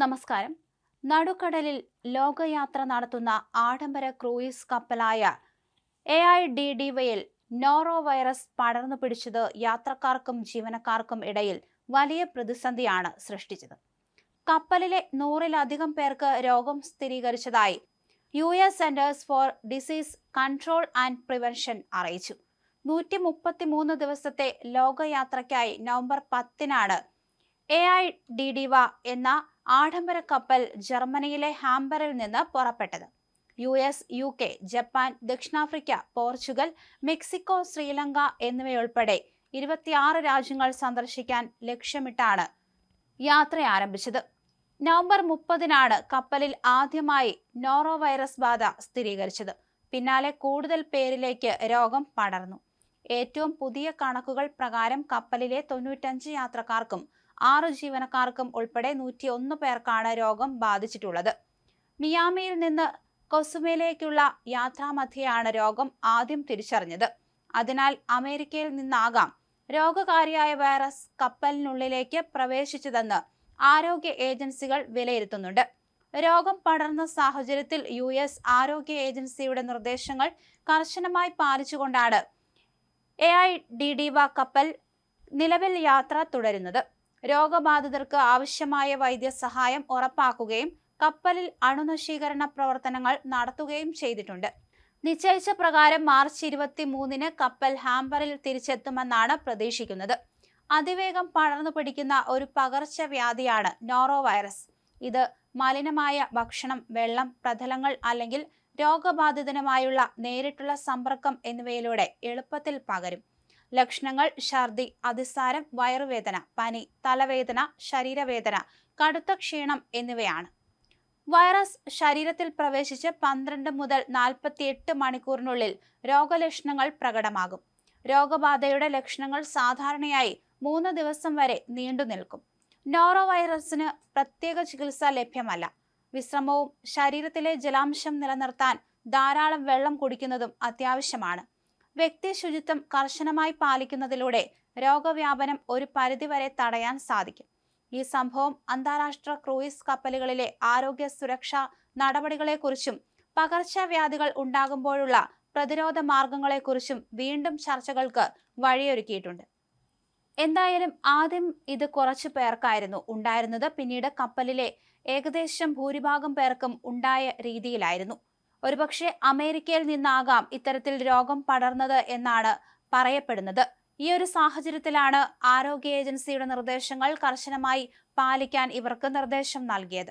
നമസ്കാരം. നടുക്കടലിൽ ലോകയാത്ര നടത്തുന്ന ആഡംബര ക്രൂയിസ് കപ്പലായ എ ഐ ഡി ഡി വയിൽ നോറോ വൈറസ് പടർന്നു പിടിച്ചത് യാത്രക്കാർക്കും ജീവനക്കാർക്കും ഇടയിൽ വലിയ പ്രതിസന്ധിയാണ് സൃഷ്ടിച്ചത്. കപ്പലിലെ നൂറിലധികം പേർക്ക് രോഗം സ്ഥിരീകരിച്ചതായി U S centres for disease control and prevention അറിയിച്ചു. നൂറ്റി മുപ്പത്തി മൂന്ന് ദിവസത്തെ ലോകയാത്രയ്ക്കായി നവംബർ പത്തിനാണ് എ ഐ ഡി ഡിവ എന്ന ആഡംബര കപ്പൽ ജർമ്മനിയിലെ ഹാംബറിൽ നിന്ന് പുറപ്പെട്ടത്. U S U K Japan ദക്ഷിണാഫ്രിക്ക പോർച്ചുഗൽ മെക്സിക്കോ ശ്രീലങ്ക എന്നിവയുൾപ്പെടെ ഇരുപത്തിയാറ് രാജ്യങ്ങൾ സന്ദർശിക്കാൻ ലക്ഷ്യമിട്ടാണ് യാത്ര ആരംഭിച്ചത്. നവംബർ മുപ്പതിനാണ് കപ്പലിൽ ആദ്യമായി നോറോ വൈറസ് ബാധ സ്ഥിരീകരിച്ചത്. പിന്നാലെ കൂടുതൽ പേരിലേക്ക് രോഗം പടർന്നു. ഏറ്റവും പുതിയ കണക്കുകൾ പ്രകാരം കപ്പലിലെ തൊണ്ണൂറ്റഞ്ച് യാത്രക്കാർക്കും ആറ് ജീവനക്കാർക്കും ഉൾപ്പെടെ നൂറ്റി ഒന്ന് പേർക്കാണ് രോഗം ബാധിച്ചിട്ടുള്ളത്. മിയാമിയിൽ നിന്ന് കൊസുമയിലേക്കുള്ള യാത്രാമധ്യയാണ് രോഗം ആദ്യം തിരിച്ചറിഞ്ഞത്. അതിനാൽ അമേരിക്കയിൽ നിന്നാകാം. രോഗകാരിയായ വൈറസ് കപ്പലിനുള്ളിലേക്ക് പ്രവേശിച്ചതെന്ന് ആരോഗ്യ ഏജൻസികൾ വിലയിരുത്തുന്നുണ്ട്. രോഗം പടർന്ന സാഹചര്യത്തിൽ യു എസ് ആരോഗ്യ ഏജൻസിയുടെ നിർദ്ദേശങ്ങൾ കർശനമായി പാലിച്ചുകൊണ്ടാണ് എ ഐ ഡി ഡി വ കപ്പൽ നിലവിൽ യാത്ര തുടരുന്നത്. രോഗബാധിതർക്ക് ആവശ്യമായ വൈദ്യസഹായം ഉറപ്പാക്കുകയും കപ്പലിൽ അണുനശീകരണ പ്രവർത്തനങ്ങൾ നടത്തുകയും ചെയ്തിട്ടുണ്ട്. നിശ്ചയിച്ച പ്രകാരം മാർച്ച് ഇരുപത്തി മൂന്നിന് കപ്പൽ ഹാംബറിൽ തിരിച്ചെത്തുമെന്നാണ് പ്രതീക്ഷിക്കുന്നത്. അതിവേഗം പടർന്നു പിടിക്കുന്ന ഒരു പകർച്ചവ്യാധിയാണ് നോറോ വൈറസ് ഇത് മലിനമായ ഭക്ഷണം വെള്ളം പ്രതലങ്ങൾ അല്ലെങ്കിൽ രോഗബാധിതനുമായുള്ള നേരിട്ടുള്ള സമ്പർക്കം എന്നിവയിലൂടെ എളുപ്പത്തിൽ പകരും. ലക്ഷണങ്ങൾ ഛർദി അതിസാരം വയറുവേദന പനി തലവേദന ശരീരവേദന കടുത്ത ക്ഷീണം എന്നിവയാണ്. വൈറസ് ശരീരത്തിൽ പ്രവേശിച്ച് പന്ത്രണ്ട് മുതൽ നാൽപ്പത്തിയെട്ട് മണിക്കൂറിനുള്ളിൽ രോഗലക്ഷണങ്ങൾ പ്രകടമാകും. രോഗബാധയുടെ ലക്ഷണങ്ങൾ സാധാരണയായി മൂന്ന് ദിവസം വരെ നീണ്ടു നിൽക്കും. നോറോ വൈറസിന് പ്രത്യേക ചികിത്സ ലഭ്യമല്ല. വിശ്രമവും ശരീരത്തിലെ ജലാംശം നിലനിർത്താൻ ധാരാളം വെള്ളം കുടിക്കുന്നതും അത്യാവശ്യമാണ്. വ്യക്തി ശുചിത്വം കർശനമായി പാലിക്കുന്നതിലൂടെ രോഗവ്യാപനം ഒരു പരിധിവരെ തടയാൻ സാധിക്കും. ഈ സംഭവം അന്താരാഷ്ട്ര ക്രൂയിസ് കപ്പലുകളിലെ ആരോഗ്യ സുരക്ഷാ നടപടികളെക്കുറിച്ചും പകർച്ചവ്യാധികൾ ഉണ്ടാകുമ്പോഴുള്ള പ്രതിരോധ മാർഗങ്ങളെക്കുറിച്ചും വീണ്ടും ചർച്ചകൾക്ക് വഴിയൊരുക്കിയിട്ടുണ്ട്. എന്തായാലും ആദ്യം ഇത് കുറച്ചു പേർക്കായിരുന്നു ഉണ്ടായിരുന്നത്. പിന്നീട് കപ്പലിലെ ഏകദേശം ഭൂരിഭാഗം പേർക്കും ഉണ്ടായ രീതിയിലായിരുന്നു. ഒരുപക്ഷെ അമേരിക്കയിൽ നിന്നാകാം ഇത്തരത്തിൽ രോഗം പടർന്നത് എന്നാണ് പറയപ്പെടുന്നത്. ഈ ഒരു സാഹചര്യത്തിലാണ് ആരോഗ്യ ഏജൻസിയുടെ നിർദ്ദേശങ്ങൾ കർശനമായി പാലിക്കാൻ ഇവർക്ക് നിർദ്ദേശം നൽകിയത്.